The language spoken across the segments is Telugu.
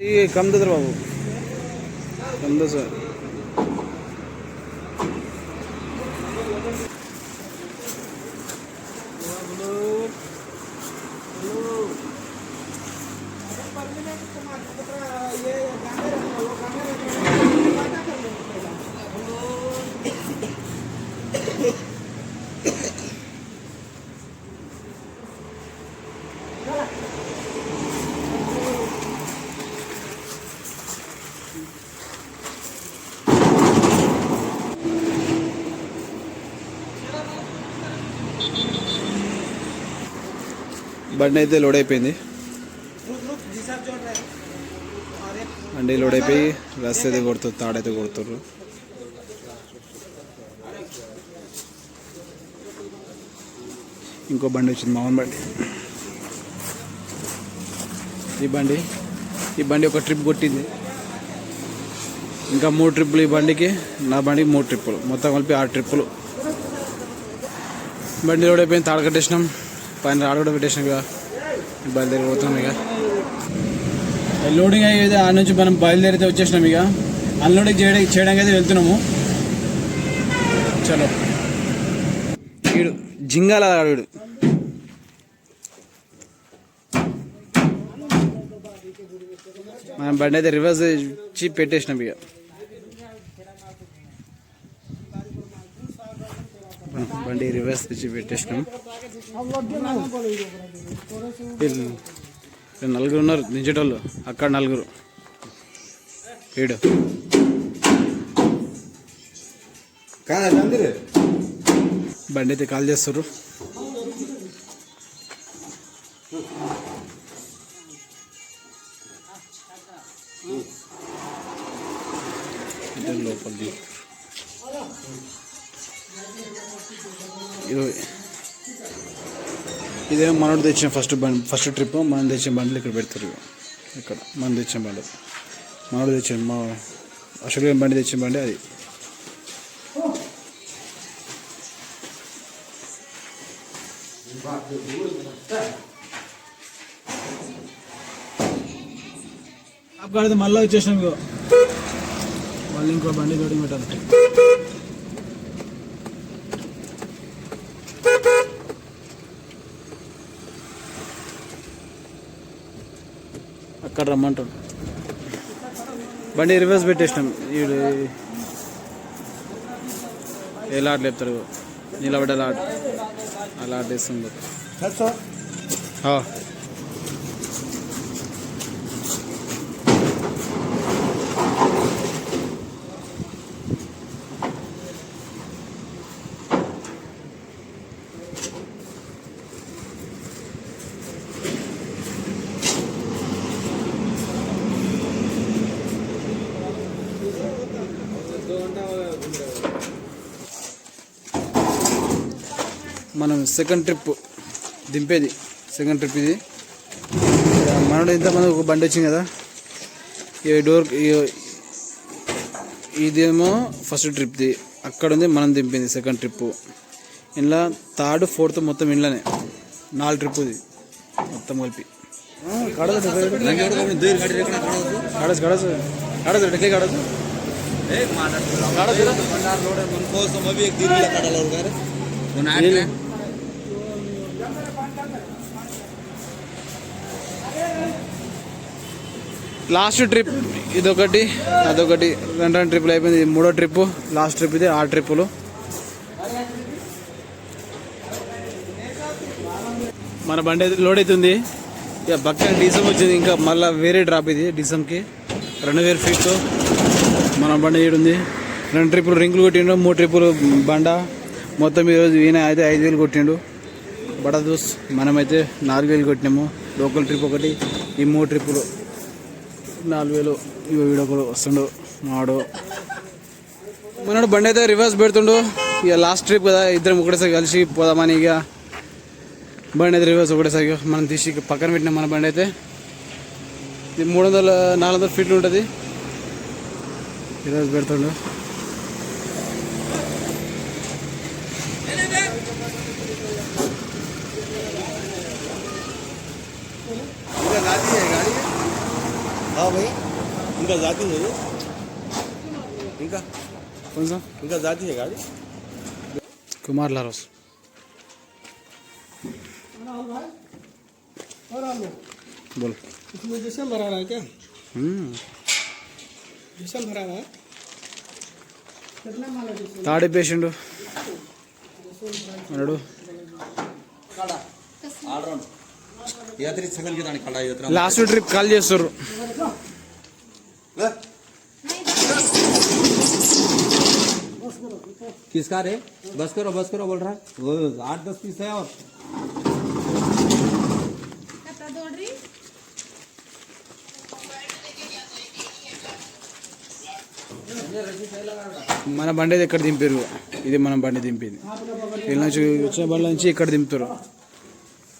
ये कम दे दो बाबू कम दो सर బండి అయితే లోడ్ అయిపోయింది. బండి లోడ్ అయిపోయి రస్ అయితే కొడుతుంది తాడైతే కొడుతుర్రు. ఇంకో బండి వచ్చింది మామూలు బండి. ఈ బండి ఈ బండి ఒక ట్రిప్ కొట్టింది. ఇంకా మూడు ట్రిప్పులు ఈ బండికి నా బండికి మూడు ట్రిప్పులు. మొత్తం కలిపి ఆరు ట్రిప్పులు. బండి లోడ్ అయిపోయింది తాడు కట్టేసినాం. పైన రాడు కూడా పెట్టేసినాం ఇక. బయలుదేరిపోతున్నాం ఇక. లోడింగ్ అయ్యేది ఆ నుంచి మనం బయలుదేరితే వచ్చేసినాం ఇక. అన్లోడింగ్ చేయడం చేయడానికి అయితే వెళ్తున్నాము. చలో. వీడు జింగాల వీడు మనం బండి అయితే రివర్స్ ఇచ్చి పెట్టేసినాం ఇక. బండి రివర్స్ ఇచ్చి పెట్టేసినాం. నలుగురు ఉన్నారు దించేటోళ్ళు అక్కడ నలుగురు. ఏడు బండి అయితే కాల్ చేస్తారు ఇరవై. ఇదే మనోడు తెచ్చిన ఫస్ట్ బండి ఫస్ట్ ట్రిప్ మనం తెచ్చిన బండ్లు ఇక్కడ పెడతారు ఇక్కడ మనం తెచ్చిన బండి మనోడు తెచ్చిన మా అశోక్ బండి తెచ్చిన బండి అది. మళ్ళీ వచ్చేసాం మళ్ళీ ఇంకో బండి లోడింగ్ పెట్టాలి. అక్కడ రమ్మంటాడు. బండి రివర్స్ పెట్టేసినాం. వీడు ఏ లాట్ లేపుతాడు? నిలబడే లాట్. ఆ లాట్ వేస్తుంది మనం సెకండ్ ట్రిప్ దింపేది. సెకండ్ ట్రిప్ ఇది. మనోడు ఇంతమంది ఒక బండి వచ్చింది కదా. ఈ డోర్ ఈ- ఇదేమో ఫస్ట్ ట్రిప్ది అక్కడ ఉంది మనం దింపింది సెకండ్ ట్రిప్ ఇంట్లో థర్డ్ ఫోర్త్ మొత్తం ఇంట్లోనే నాలుగు ట్రిప్ ఇది మొత్తం కలిపి. కడదు కడదు. కడదు. కడదు ఎట్లే కడదు లాస్ట్ ట్రిప్ ఇదొకటి అదొకటి రెండు రెండు ట్రిప్పులు అయిపోయింది మూడో ట్రిప్పు లాస్ట్ ట్రిప్ ఇది ఆ ట్రిప్పులు. మన బండి అయితే లోడ్ అవుతుంది. ఇక పక్కన డీసమ్ వచ్చింది ఇంకా మళ్ళీ వేరే డ్రాప్ ఇది డీసమ్కి రెండు వేల ఫీట్ మన బండి ఈడు ఉంది. రెండు ట్రిప్పులు రింగులు కొట్టిండు మూడు ట్రిప్పులు బండ. మొత్తం ఈరోజు ఈయన అయితే ఐదు వేలు కొట్టిండు. బడా దోస్ మనమైతే నాలుగు వేలు కొట్టినాము. లోకల్ ట్రిప్ ఒకటి ఈ మూడు ట్రిప్పులు. నాలుగు వేలు వీడొకడు వస్తుండు మాడు మనోడు బండి అయితే రివర్స్ పెడుతుండు. ఇక లాస్ట్ ట్రిప్ కదా ఇద్దరం ఒకటేసారి కలిసి పోదామని ఇక బండి అయితే రివర్స్ ఒకటేసారి మనం తీసి పక్కన పెట్టినాం మన బండి అయితే. ఇది మూడు వందల నాలుగు వందల ఫీట్లు ఉంటుంది. రివర్స్ పెడుతుండు. हाँ भाई। इनका जाती है। ये इनका? कौन सा? इनका जाती है गाड़ी। कुमार लारोस। बोल। इसमें जैसे भरा रहा है क्या? हम्म। जैसे भरा रहा है? कितना ताड़े पेशेंट हो आड़ राउंड छगन के दाने खड़ा यात्रा లాస్ట్ ట్రిప్ కాల్ చేస్తారు किसका रे बस करो बस करो बोल रहा है वो आठ दस पीस है और कपड़ा दौड़ रही మన బండి అయితే ఎక్కడ దింపారు ఇది మన బండి దింపింది వీళ్ళ నుంచి వచ్చిన బండ్ల నుంచి ఇక్కడ దింపుతారు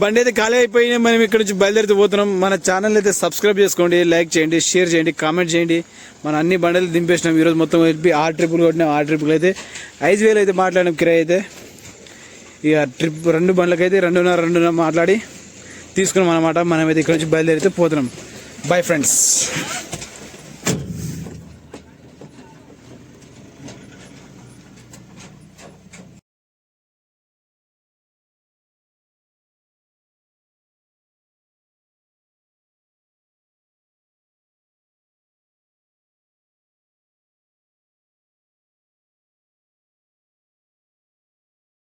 బండి అయితే ఖాళీ అయిపోయి మనం ఇక్కడ నుంచి బయలుదేరితే పోతున్నాం. మన ఛానల్ అయితే సబ్స్క్రైబ్ చేసుకోండి లైక్ చేయండి షేర్ చేయండి కామెంట్ చేయండి. మన అన్ని బండలు దింపేసినాం. ఈరోజు మొత్తం వెళ్ళి ఆరు ట్రిప్పులు కొట్టినాం. ఆరు ట్రిప్పులు అయితే ఐదు వేలు అయితే మాట్లాడినాం కిరాయి అయితే. ఇక ట్రిప్ రెండు బండ్లకైతే రెండున్నర రెండున్నర మాట్లాడి తీసుకున్నాం అనమాట మనమైతే ఇక్కడ నుంచి బయలుదేరితే పోతున్నాం. Bye friends